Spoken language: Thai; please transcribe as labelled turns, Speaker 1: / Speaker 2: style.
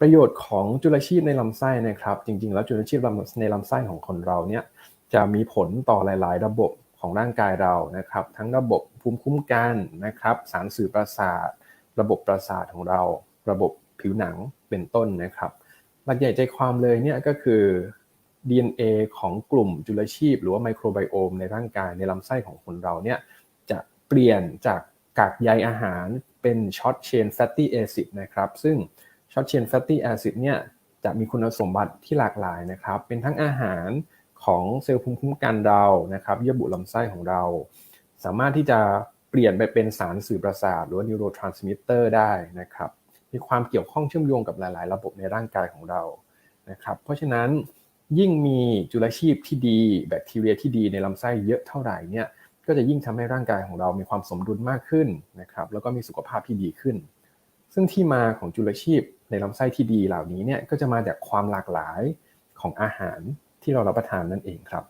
Speaker 1: ประโยชน์ของจุลชีพในลำไส้นะครับ จริง ๆ แล้วจุลชีพในลำไส้ของคนเราเนี่ยจะมีผลต่อหลาย ๆ ระบบของร่างกายเรานะครับ ทั้งระบบภูมิคุ้มกันนะครับ สารสื่อประสาท ระบบประสาทของเรา ระบบผิวหนังเป็นต้นนะครับ หลักใหญ่ใจความเลยเนี่ยก็คือ DNA ของกลุ่มจุลชีพ หรือว่าไมโครไบโอมในร่างกายในลำไส้ของคนเราเนี่ยจะเปลี่ยนจากกากใยอาหารเป็นช็อตเชนแฟตตี้แอซิดนะครับ ซึ่ง ช็อตเชนแฟตตี้แอซิดเนี่ยจะมีคุณสมบัติที่หลากหลายนะครับ เป็นทั้งอาหารของเซลล์ภูมิคุ้มกันเรานะครับเยื่อบุลำไส้ของเรา สามารถที่จะเปลี่ยนไปเป็นสารสื่อประสาทหรือว่านิวโรทรานสมิเตอร์ได้นะครับ มีความเกี่ยวข้องเชื่อมโยงกับหลาย ๆ ระบบในร่างกายของเรานะครับ เพราะฉะนั้นยิ่งมีจุลชีพที่ดีแบคทีเรียที่ดีในลำไส้เยอะเท่าไหร่เนี่ยก็จะยิ่งทำให้ร่างกายของเรามีความสมดุลมากขึ้นนะครับแล้วก็มีสุขภาพที่ดีขึ้น ซึ่งที่มาของจุลชีพในลำไส้ที่ดีเหล่านี้เนี่ยก็จะมาจากความหลากหลายของอาหารที่เรารับประทานนั่นเองครับ